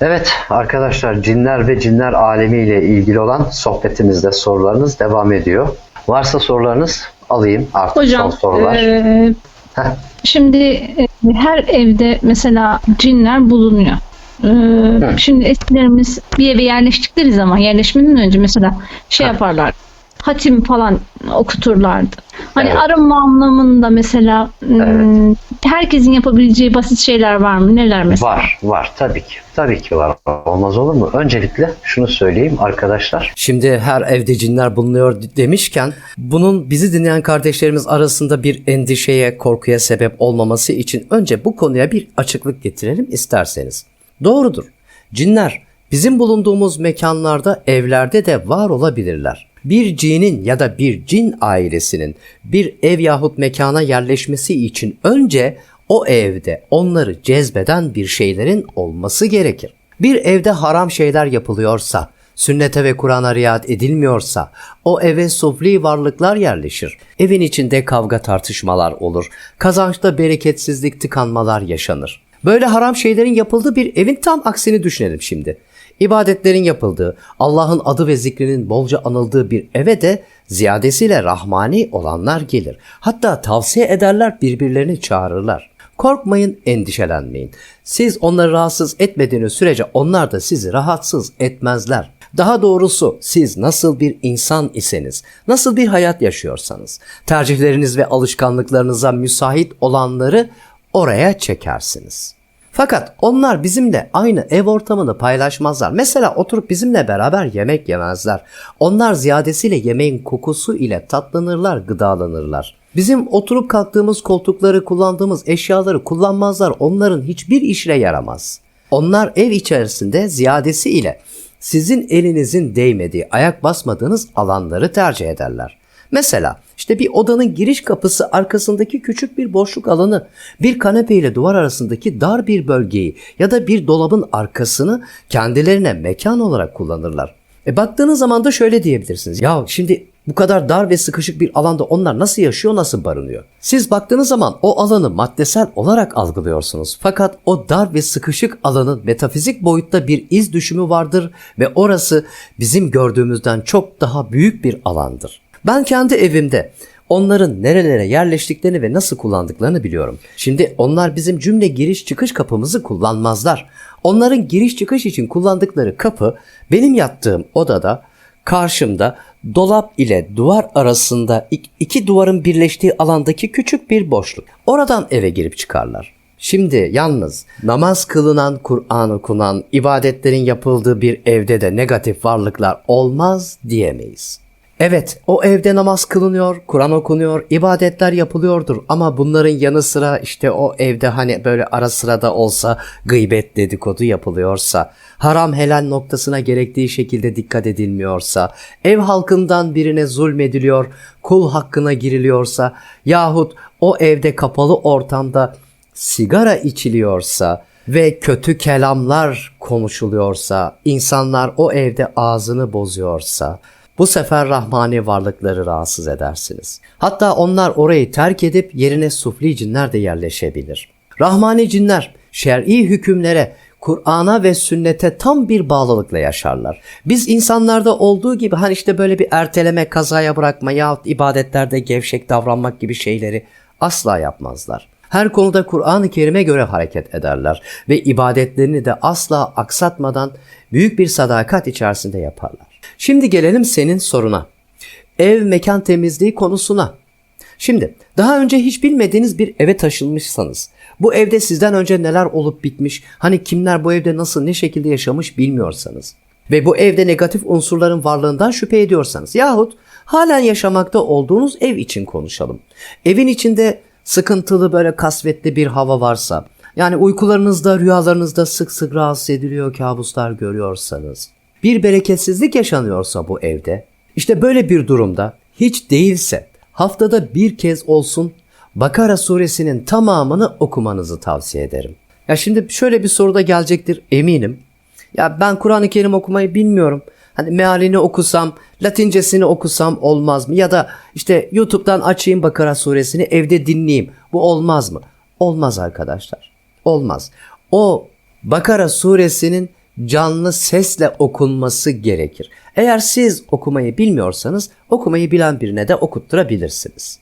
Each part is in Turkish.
Evet arkadaşlar cinler ve cinler alemiyle ilgili olan sohbetimizde sorularınız devam ediyor. Varsa sorularınız alayım artık Hocam son sorular. eee, Heh. şimdi e, her evde mesela cinler bulunuyor. Eee, şimdi eskilerimiz bir eve yerleştikleri zaman yerleşmeden önce mesela şey Ha. yaparlar. Hatim falan okuturlardı. Hani Evet. arınma anlamında mesela hmm, herkesin yapabileceği basit şeyler var mı? Neler mesela? Var, var tabii ki. Tabii ki var. Olmaz olur mu? Öncelikle şunu söyleyeyim arkadaşlar. Şimdi her evde cinler bulunuyor demişken bunun bizi dinleyen kardeşlerimiz arasında bir endişeye, korkuya sebep olmaması için önce bu konuya bir açıklık getirelim isterseniz. Doğrudur. Cinler bizim bulunduğumuz mekanlarda, evlerde de var olabilirler. Bir cinin ya da bir cin ailesinin bir ev yahut mekana yerleşmesi için önce o evde onları cezbeden bir şeylerin olması gerekir. Bir evde haram şeyler yapılıyorsa, sünnete ve Kur'an'a riayet edilmiyorsa o eve sufli varlıklar yerleşir. Evin içinde kavga tartışmalar olur. Kazançta bereketsizlik tıkanmalar yaşanır. Böyle haram şeylerin yapıldığı bir evin tam aksini düşünelim şimdi. İbadetlerin yapıldığı, Allah'ın adı ve zikrinin bolca anıldığı bir eve de ziyadesiyle rahmani olanlar gelir. Hatta tavsiye ederler birbirlerini çağırırlar. Korkmayın, endişelenmeyin. Siz onları rahatsız etmediğiniz sürece onlar da sizi rahatsız etmezler. Daha doğrusu siz nasıl bir insan iseniz, nasıl bir hayat yaşıyorsanız, tercihleriniz ve alışkanlıklarınıza müsait olanları oraya çekersiniz. Fakat onlar bizimle aynı ev ortamını paylaşmazlar. Mesela oturup bizimle beraber yemek yemezler. Onlar ziyadesiyle yemeğin kokusu ile tatlanırlar, gıdalanırlar. Bizim oturup kalktığımız koltukları, kullandığımız eşyaları kullanmazlar. Onların hiçbir işine yaramaz. Onlar ev içerisinde ziyadesi ile sizin elinizin değmediği, ayak basmadığınız alanları tercih ederler. Mesela işte bir odanın giriş kapısı arkasındaki küçük bir boşluk alanı, bir kanepe ile duvar arasındaki dar bir bölgeyi ya da bir dolabın arkasını kendilerine mekan olarak kullanırlar. E baktığınız zaman da şöyle diyebilirsiniz. Ya şimdi bu kadar dar ve sıkışık bir alanda onlar nasıl yaşıyor, nasıl barınıyor? Siz baktığınız zaman o alanı maddesel olarak algılıyorsunuz. Fakat o dar ve sıkışık alanın metafizik boyutta bir iz düşümü vardır ve orası bizim gördüğümüzden çok daha büyük bir alandır. Ben kendi evimde onların nerelere yerleştiklerini ve nasıl kullandıklarını biliyorum. Şimdi onlar bizim cümle giriş çıkış kapımızı kullanmazlar. Onların giriş çıkış için kullandıkları kapı benim yattığım odada karşımda dolap ile duvar arasında ik- iki duvarın birleştiği alandaki küçük bir boşluk. Oradan eve girip çıkarlar. Şimdi yalnız namaz kılınan, Kur'an okunan, ibadetlerin yapıldığı bir evde de negatif varlıklar olmaz diyemeyiz. Evet, o evde namaz kılınıyor, Kur'an okunuyor, ibadetler yapılıyordur. Ama bunların yanı sıra işte o evde hani böyle ara sırada olsa gıybet dedikodu yapılıyorsa, haram helal noktasına gerektiği şekilde dikkat edilmiyorsa, ev halkından birine zulmediliyor, kul hakkına giriliyorsa yahut o evde kapalı ortamda sigara içiliyorsa ve kötü kelamlar konuşuluyorsa, insanlar o evde ağzını bozuyorsa, bu sefer rahmani varlıkları rahatsız edersiniz. Hatta onlar orayı terk edip yerine sufli cinler de yerleşebilir. Rahmani cinler şer'i hükümlere, Kur'an'a ve sünnete tam bir bağlılıkla yaşarlar. Biz insanlarda olduğu gibi hani işte böyle bir erteleme, kazaya bırakma yahut ibadetlerde gevşek davranmak gibi şeyleri asla yapmazlar. Her konuda Kur'an-ı Kerim'e göre hareket ederler ve ibadetlerini de asla aksatmadan büyük bir sadakat içerisinde yaparlar. Şimdi gelelim senin soruna. Ev mekan temizliği konusuna. Şimdi daha önce hiç bilmediğiniz bir eve taşınmışsanız, bu evde sizden önce neler olup bitmiş, hani kimler bu evde nasıl ne şekilde yaşamış bilmiyorsanız ve bu evde negatif unsurların varlığından şüphe ediyorsanız yahut halen yaşamakta olduğunuz ev için konuşalım. Evin içinde sıkıntılı böyle kasvetli bir hava varsa, yani uykularınızda, rüyalarınızda sık sık rahatsız ediliyor, kabuslar görüyorsanız, bir bereketsizlik yaşanıyorsa bu evde, işte böyle bir durumda hiç değilse haftada bir kez olsun Bakara suresinin tamamını okumanızı tavsiye ederim. Ya şimdi şöyle bir soru da gelecektir eminim. Ya ben Kur'an-ı Kerim okumayı bilmiyorum. Hani mealini okusam, latincesini okusam olmaz mı? Ya da işte YouTube'dan açayım Bakara suresini evde dinleyeyim. Bu olmaz mı? Olmaz arkadaşlar. Olmaz. O Bakara suresinin canlı sesle okunması gerekir. Eğer siz okumayı bilmiyorsanız okumayı bilen birine de okutturabilirsiniz.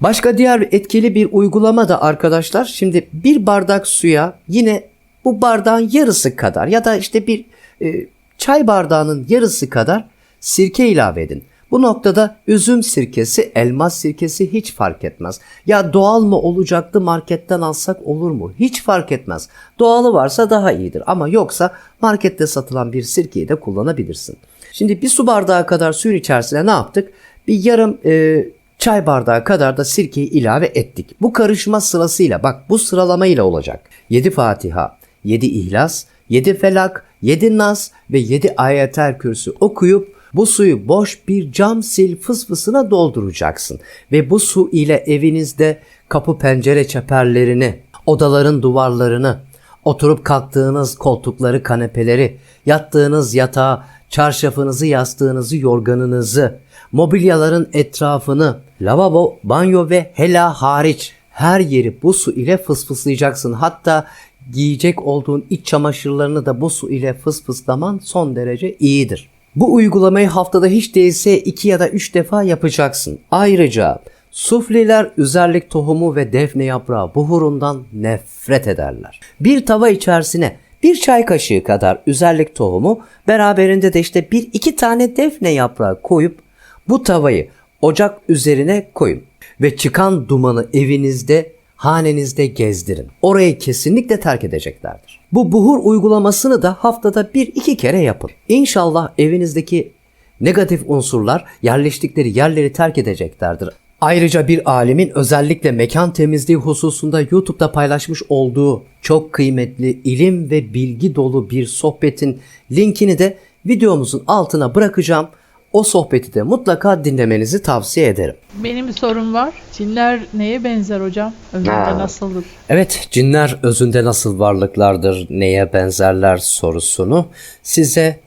Başka diğer etkili bir uygulama da arkadaşlar şimdi bir bardak suya yine bu bardağın yarısı kadar ya da işte bir e, çay bardağının yarısı kadar sirke ilave edin. Bu noktada üzüm sirkesi, elmas sirkesi hiç fark etmez. Ya doğal mı olacaktı marketten alsak olur mu? Hiç fark etmez. Doğalı varsa daha iyidir ama yoksa markette satılan bir sirkeyi de kullanabilirsin. Şimdi bir su bardağı kadar suyun içerisine ne yaptık? Bir yarım e, çay bardağı kadar da sirkeyi ilave ettik. Bu karışma sırasıyla bak bu sıralamayla olacak. 7 Fatiha, 7 İhlas, 7 Felak, 7 Nas ve 7 Ayetel Kürsü okuyup bu suyu boş bir cam sil fısfısına dolduracaksın. Ve bu su ile evinizde kapı pencere çeperlerini, odaların duvarlarını, oturup kalktığınız koltukları, kanepeleri, yattığınız yatağı, çarşafınızı, yastığınızı, yorganınızı, mobilyaların etrafını, lavabo, banyo ve hela hariç her yeri bu su ile fısfıslayacaksın. Hatta giyecek olduğun iç çamaşırlarını da bu su ile fısfıslaman son derece iyidir. Bu uygulamayı haftada hiç değilse 2 ya da 3 defa yapacaksın. Ayrıca sufliler üzerlik tohumu ve defne yaprağı buhurundan nefret ederler. Bir tava içerisine bir çay kaşığı kadar üzerlik tohumu beraberinde de işte bir iki tane defne yaprağı koyup bu tavayı ocak üzerine koyun ve çıkan dumanı evinizde hanenizde gezdirin. Orayı kesinlikle terk edeceklerdir. Bu buhur uygulamasını da haftada bir iki kere yapın. İnşallah evinizdeki negatif unsurlar yerleştikleri yerleri terk edeceklerdir. Ayrıca bir alimin özellikle mekan temizliği hususunda YouTube'da paylaşmış olduğu çok kıymetli ilim ve bilgi dolu bir sohbetin linkini de videomuzun altına bırakacağım. O sohbeti de mutlaka dinlemenizi tavsiye ederim. Benim bir sorum var. Cinler neye benzer hocam? Özünde Ha. nasıldır? Evet, cinler özünde nasıl varlıklardır, neye benzerler sorusunu size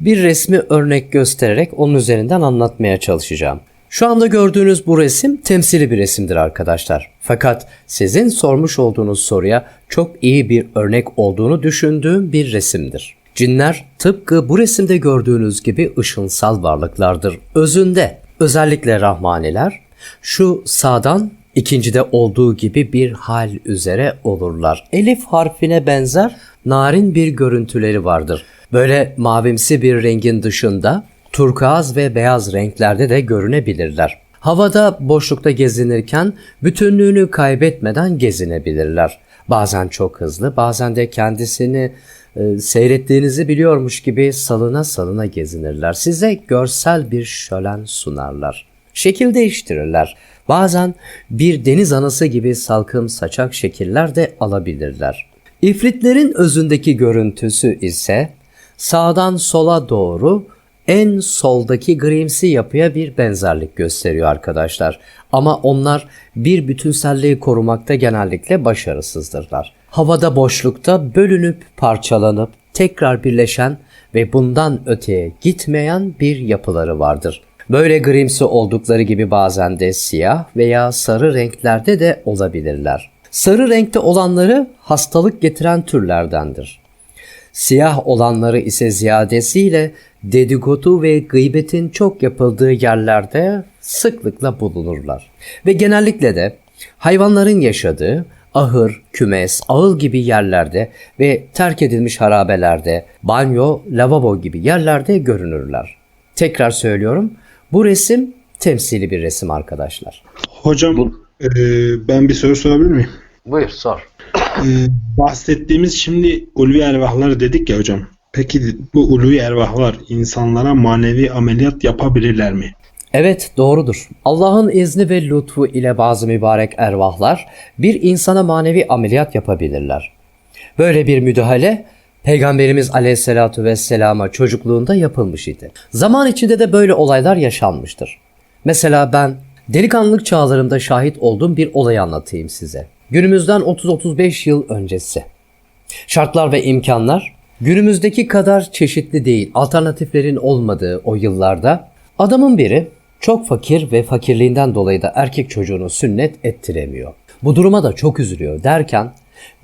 bir resmi örnek göstererek onun üzerinden anlatmaya çalışacağım. Şu anda gördüğünüz bu resim temsili bir resimdir arkadaşlar. Fakat sizin sormuş olduğunuz soruya çok iyi bir örnek olduğunu düşündüğüm bir resimdir. Cinler tıpkı bu resimde gördüğünüz gibi ışınsal varlıklardır. Özünde özellikle rahmaniler şu sağdan ikincide olduğu gibi bir hal üzere olurlar. Elif harfine benzer narin bir görüntüleri vardır. Böyle mavimsi bir rengin dışında turkuaz ve beyaz renklerde de görünebilirler. Havada boşlukta gezinirken bütünlüğünü kaybetmeden gezinebilirler. Bazen çok hızlı, bazen de kendisini e, seyrettiğinizi biliyormuş gibi salına salına gezinirler. Size görsel bir şölen sunarlar. Şekil değiştirirler. Bazen bir deniz anası gibi salkım saçak şekiller de alabilirler. İfritlerin özündeki görüntüsü ise sağdan sola doğru en soldaki grimsi yapıya bir benzerlik gösteriyor arkadaşlar. Ama onlar bir bütünselliği korumakta genellikle başarısızdırlar. Havada boşlukta bölünüp parçalanıp tekrar birleşen ve bundan öteye gitmeyen bir yapıları vardır. Böyle grimsi oldukları gibi bazen de siyah veya sarı renklerde de olabilirler. Sarı renkte olanları hastalık getiren türlerdendir. Siyah olanları ise ziyadesiyle dedikodu ve gıybetin çok yapıldığı yerlerde sıklıkla bulunurlar. Ve genellikle de hayvanların yaşadığı ahır, kümes, ağıl gibi yerlerde ve terk edilmiş harabelerde, banyo, lavabo gibi yerlerde görünürler. Tekrar söylüyorum, bu resim temsili bir resim arkadaşlar. Hocam e, ben bir soru sorabilir miyim? Buyur sor. E, bahsettiğimiz şimdi ulvi ervahlar dedik ya hocam. Peki bu ulvi ervahlar insanlara manevi ameliyat yapabilirler mi? Evet doğrudur. Allah'ın izni ve lütfu ile bazı mübarek ervahlar bir insana manevi ameliyat yapabilirler. Böyle bir müdahale Peygamberimiz aleyhissalatu vesselama çocukluğunda yapılmış idi. Zaman içinde de böyle olaylar yaşanmıştır. Mesela ben delikanlılık çağlarımda şahit olduğum bir olayı anlatayım size. Günümüzden 30-35 yıl öncesi. Şartlar ve imkanlar günümüzdeki kadar çeşitli değil, alternatiflerin olmadığı o yıllarda adamın biri çok fakir ve fakirliğinden dolayı da erkek çocuğunu sünnet ettiremiyor. Bu duruma da çok üzülüyor derken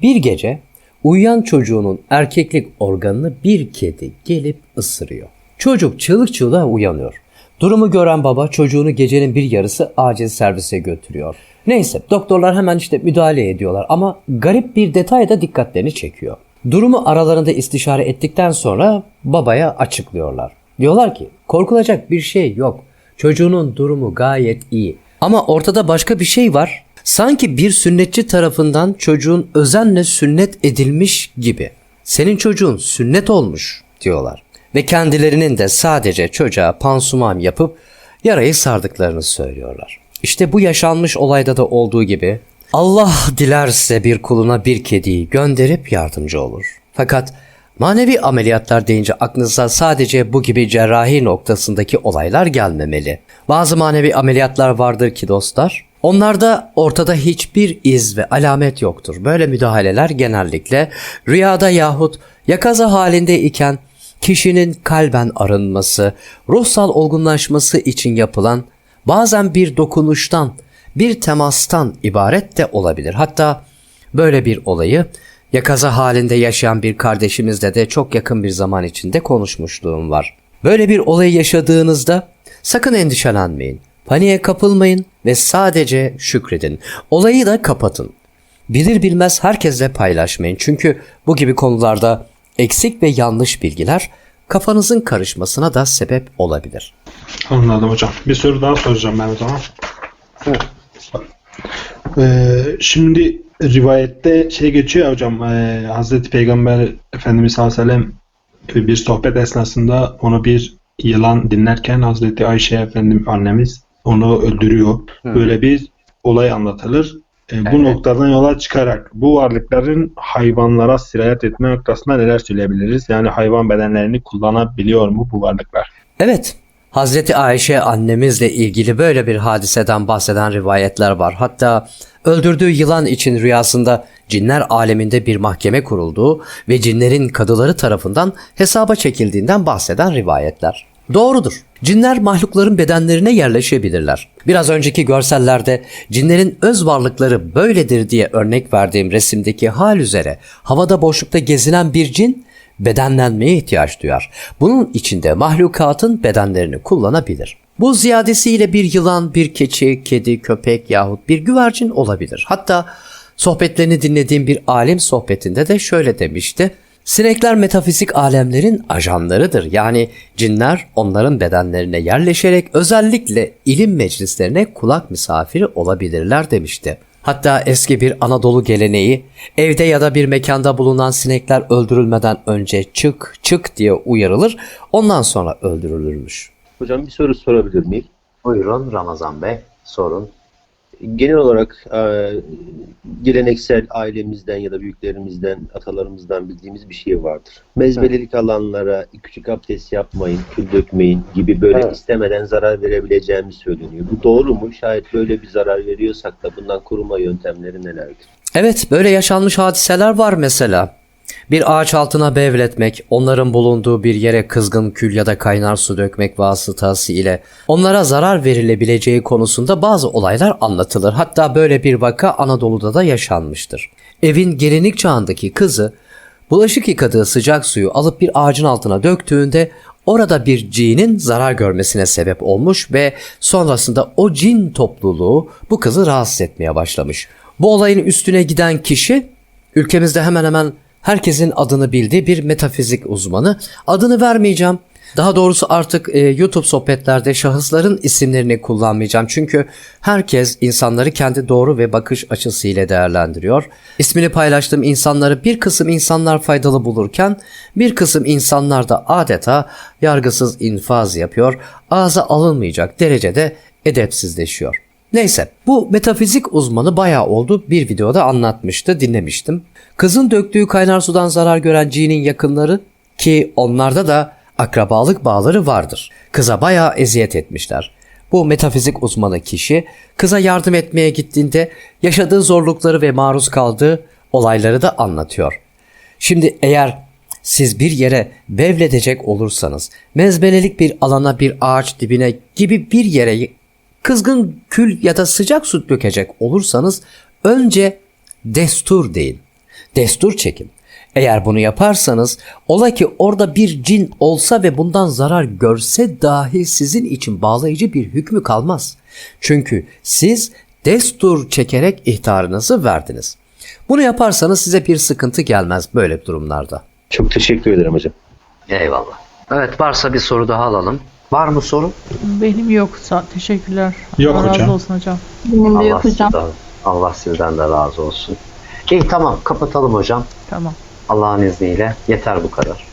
bir gece Uyuyan çocuğunun erkeklik organını bir kedi gelip ısırıyor. Çocuk çığlık çığlığa uyanıyor. Durumu gören baba çocuğunu gecenin bir yarısı acil servise götürüyor. Neyse doktorlar hemen işte müdahale ediyorlar ama garip bir detay da dikkatlerini çekiyor. Durumu aralarında istişare ettikten sonra babaya açıklıyorlar. Diyorlar ki korkulacak bir şey yok. Çocuğunun durumu gayet iyi. Ama ortada başka bir şey var. Sanki bir sünnetçi tarafından çocuğun özenle sünnet edilmiş gibi. Senin çocuğun sünnet olmuş diyorlar. Ve kendilerinin de sadece çocuğa pansuman yapıp yarayı sardıklarını söylüyorlar. İşte bu yaşanmış olayda da olduğu gibi Allah dilerse bir kuluna bir kediyi gönderip yardımcı olur. Fakat manevi ameliyatlar deyince aklınıza sadece bu gibi cerrahi noktasındaki olaylar gelmemeli. Bazı manevi ameliyatlar vardır ki dostlar. Onlarda ortada hiçbir iz ve alamet yoktur. Böyle müdahaleler genellikle rüyada yahut yakaza halinde iken kişinin kalben arınması, ruhsal olgunlaşması için yapılan bazen bir dokunuştan, bir temastan ibaret de olabilir. Hatta böyle bir olayı yakaza halinde yaşayan bir kardeşimizle de çok yakın bir zaman içinde konuşmuşluğum var. Böyle bir olayı yaşadığınızda sakın endişelenmeyin. Paniğe kapılmayın ve sadece şükredin. Olayı da kapatın. Bilir bilmez herkesle paylaşmayın. Çünkü bu gibi konularda eksik ve yanlış bilgiler kafanızın karışmasına da sebep olabilir. Anladım hocam. Bir soru daha soracağım ben o zaman. Ee, şimdi rivayette şey geçiyor ya hocam e, Hazreti Peygamber Efendimiz sallallahu aleyhi ve sellem bir sohbet esnasında onu bir yılan dinlerken Hazreti Ayşe Efendim annemiz onu öldürüyor. Böyle bir olay anlatılır. E, bu Evet. noktadan yola çıkarak bu varlıkların hayvanlara sirayet etme noktasında neler söyleyebiliriz? Yani hayvan bedenlerini kullanabiliyor mu bu varlıklar? Evet, Hazreti Ayşe annemizle ilgili böyle bir hadiseden bahseden rivayetler var. Hatta öldürdüğü yılan için rüyasında cinler aleminde bir mahkeme kurulduğu ve cinlerin kadıları tarafından hesaba çekildiğinden bahseden rivayetler. Doğrudur. Cinler mahlukların bedenlerine yerleşebilirler. Biraz önceki görsellerde cinlerin öz varlıkları böyledir diye örnek verdiğim resimdeki hal üzere havada boşlukta gezinen bir cin bedenlenmeye ihtiyaç duyar. Bunun içinde mahlukatın bedenlerini kullanabilir. Bu ziyadesiyle bir yılan, bir keçi, kedi, köpek yahut bir güvercin olabilir. Hatta sohbetlerini dinlediğim bir alim sohbetinde de şöyle demişti. Sinekler metafizik alemlerin ajanlarıdır. Yani cinler onların bedenlerine yerleşerek özellikle ilim meclislerine kulak misafiri olabilirler demişti. Hatta eski bir Anadolu geleneği evde ya da bir mekanda bulunan sinekler öldürülmeden önce çık çık diye uyarılır ondan sonra öldürülürmüş. Hocam bir soru sorabilir miyim? Buyurun Ramazan Bey sorun. Genel olarak e, geleneksel ailemizden ya da büyüklerimizden, atalarımızdan bildiğimiz bir şey vardır. Mezbelelik alanlara küçük abdest yapmayın, kül dökmeyin gibi böyle Evet. istemeden zarar verebileceğimiz söyleniyor. Bu doğru mu? Şayet böyle bir zarar veriyorsak da bundan koruma yöntemleri nelerdir? Evet böyle yaşanmış hadiseler var mesela. Bir ağaç altına bevletmek, onların bulunduğu bir yere kızgın kül ya da kaynar su dökmek vasıtası ile onlara zarar verilebileceği konusunda bazı olaylar anlatılır. Hatta böyle bir vaka Anadolu'da da yaşanmıştır. Evin gelinlik çağındaki kızı bulaşık yıkadığı sıcak suyu alıp bir ağacın altına döktüğünde orada bir cinin zarar görmesine sebep olmuş ve sonrasında o cin topluluğu bu kızı rahatsız etmeye başlamış. Bu olayın üstüne giden kişi ülkemizde hemen hemen herkesin adını bildiği bir metafizik uzmanı. Adını vermeyeceğim. Daha doğrusu artık e, YouTube sohbetlerde şahısların isimlerini kullanmayacağım. Çünkü herkes insanları kendi doğru ve bakış açısıyla değerlendiriyor. İsmini paylaştığım insanları bir kısım insanlar faydalı bulurken bir kısım insanlar da adeta yargısız infaz yapıyor. Ağza alınmayacak derecede edepsizleşiyor. Neyse bu metafizik uzmanı bayağı oldu bir videoda anlatmıştı dinlemiştim. Kızın döktüğü kaynar sudan zarar gören cinin yakınları ki onlarda da akrabalık bağları vardır. Kıza bayağı eziyet etmişler. Bu metafizik uzmanı kişi kıza yardım etmeye gittiğinde yaşadığı zorlukları ve maruz kaldığı olayları da anlatıyor. Şimdi eğer siz bir yere bevledecek olursanız, mezbelelik bir alana bir ağaç dibine gibi bir yere kızgın kül ya da sıcak su dökecek olursanız önce destur deyin. Destur çekin. Eğer bunu yaparsanız ola ki orada bir cin olsa ve bundan zarar görse dahi sizin için bağlayıcı bir hükmü kalmaz. Çünkü siz destur çekerek ihtarınızı verdiniz. Bunu yaparsanız size bir sıkıntı gelmez böyle durumlarda. Çok teşekkür ederim hocam. Eyvallah. Evet varsa bir soru daha alalım. Var mı soru? Benim yok. Sa- Teşekkürler. Yok Allah hocam. razı olsun hocam. Benim de Allah yok hocam. sizden, Allah sizden de razı olsun. İyi tamam kapatalım hocam. Tamam. Allah'ın izniyle yeter bu kadar.